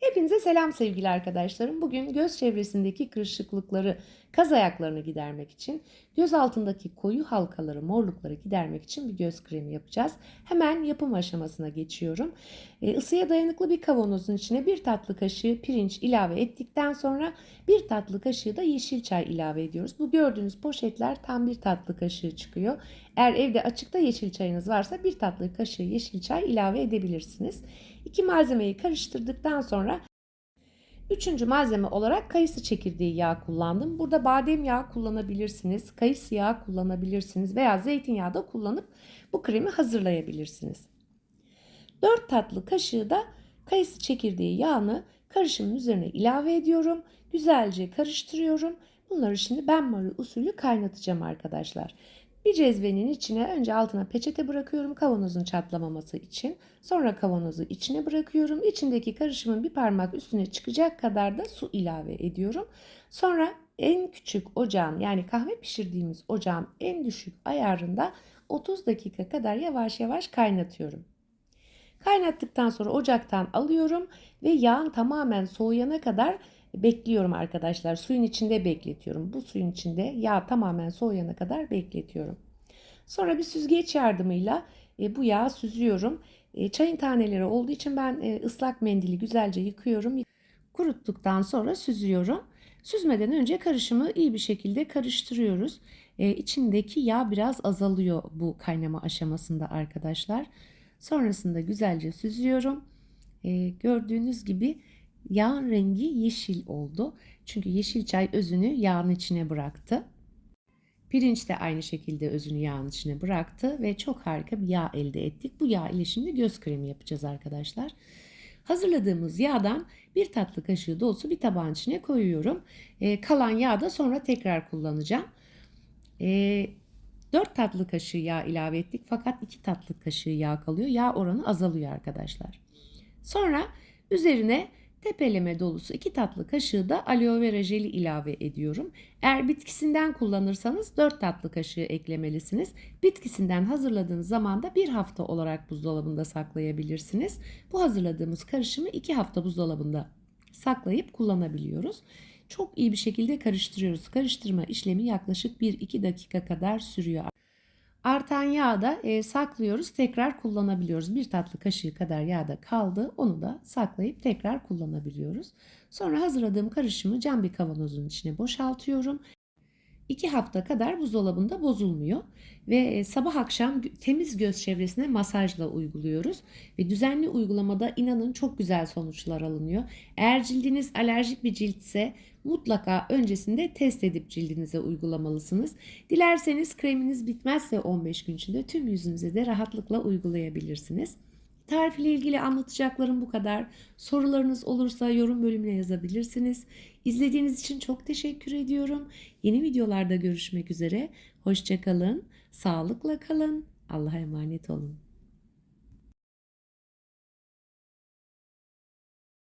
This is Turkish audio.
Hepinize selam sevgili arkadaşlarım. Bugün göz çevresindeki kırışıklıkları, kaz ayaklarını gidermek için, göz altındaki koyu halkaları, morlukları gidermek için bir göz kremi yapacağız. Hemen yapım aşamasına geçiyorum. E, ısıya dayanıklı bir kavanozun içine bir tatlı kaşığı pirinç ilave ettikten sonra bir tatlı kaşığı da yeşil çay ilave ediyoruz. Bu gördüğünüz poşetler tam bir tatlı kaşığı çıkıyor. Eğer evde açıkta yeşil çayınız varsa bir tatlı kaşığı yeşil çay ilave edebilirsiniz. İki malzemeyi karıştırdıktan sonra üçüncü malzeme olarak kayısı çekirdeği yağı kullandım. Burada badem yağı kullanabilirsiniz, kayısı yağı kullanabilirsiniz veya zeytinyağı da kullanıp bu kremi hazırlayabilirsiniz. 4 tatlı kaşığı da kayısı çekirdeği yağını karışımın üzerine ilave ediyorum. Güzelce karıştırıyorum. Bunları şimdi benmari usulü kaynatacağım arkadaşlar. Bir cezvenin içine önce altına peçete bırakıyorum kavanozun çatlamaması için. Sonra kavanozu içine bırakıyorum. İçindeki karışımın bir parmak üstüne çıkacak kadar da su ilave ediyorum. Sonra en küçük ocağın yani kahve pişirdiğimiz ocağın en düşük ayarında 30 dakika kadar yavaş yavaş kaynatıyorum. Kaynattıktan sonra ocaktan alıyorum ve yağın tamamen soğuyana kadar bekliyorum arkadaşlar. Suyun içinde bekletiyorum. Bu suyun içinde yağ tamamen soğuyana kadar bekletiyorum. Sonra bir süzgeç yardımıyla e, bu yağı süzüyorum. E, çayın taneleri olduğu için ben e, ıslak mendili güzelce yıkıyorum. Kuruttuktan sonra süzüyorum. Süzmeden önce karışımı iyi bir şekilde karıştırıyoruz. E, içindeki yağ biraz azalıyor bu kaynama aşamasında arkadaşlar. Sonrasında güzelce süzüyorum. E, gördüğünüz gibi yağın rengi yeşil oldu. Çünkü yeşil çay özünü yağın içine bıraktı. Pirinç de aynı şekilde özünü yağın içine bıraktı ve çok harika bir yağ elde ettik. Bu yağ ile şimdi göz kremi yapacağız arkadaşlar. Hazırladığımız yağdan bir tatlı kaşığı dolusu bir tabağın içine koyuyorum. E, kalan yağı da sonra tekrar kullanacağım. E, 4 tatlı kaşığı yağ ilave ettik fakat 2 tatlı kaşığı yağ kalıyor. Yağ oranı azalıyor arkadaşlar. Sonra üzerine tepeleme dolusu 2 tatlı kaşığı da aloe vera jeli ilave ediyorum. Eğer bitkisinden kullanırsanız 4 tatlı kaşığı eklemelisiniz. Bitkisinden hazırladığınız zaman da bir hafta olarak buzdolabında saklayabilirsiniz. Bu hazırladığımız karışımı 2 hafta buzdolabında saklayıp kullanabiliyoruz. Çok iyi bir şekilde karıştırıyoruz. Karıştırma işlemi yaklaşık 1-2 dakika kadar sürüyor. Artan yağı da e, saklıyoruz, tekrar kullanabiliyoruz. Bir tatlı kaşığı kadar yağ da kaldı. Onu da saklayıp tekrar kullanabiliyoruz. Sonra hazırladığım karışımı cam bir kavanozun içine boşaltıyorum. 2 hafta kadar buzdolabında bozulmuyor ve e, sabah akşam temiz göz çevresine masajla uyguluyoruz ve düzenli uygulamada inanın çok güzel sonuçlar alınıyor. Eğer cildiniz alerjik bir ciltse mutlaka öncesinde test edip cildinize uygulamalısınız. Dilerseniz kreminiz bitmezse 15 gün içinde tüm yüzünüze de rahatlıkla uygulayabilirsiniz. Tarif ile ilgili anlatacaklarım bu kadar. Sorularınız olursa yorum bölümüne yazabilirsiniz. İzlediğiniz için çok teşekkür ediyorum. Yeni videolarda görüşmek üzere. Hoşçakalın, sağlıkla kalın, Allah'a emanet olun.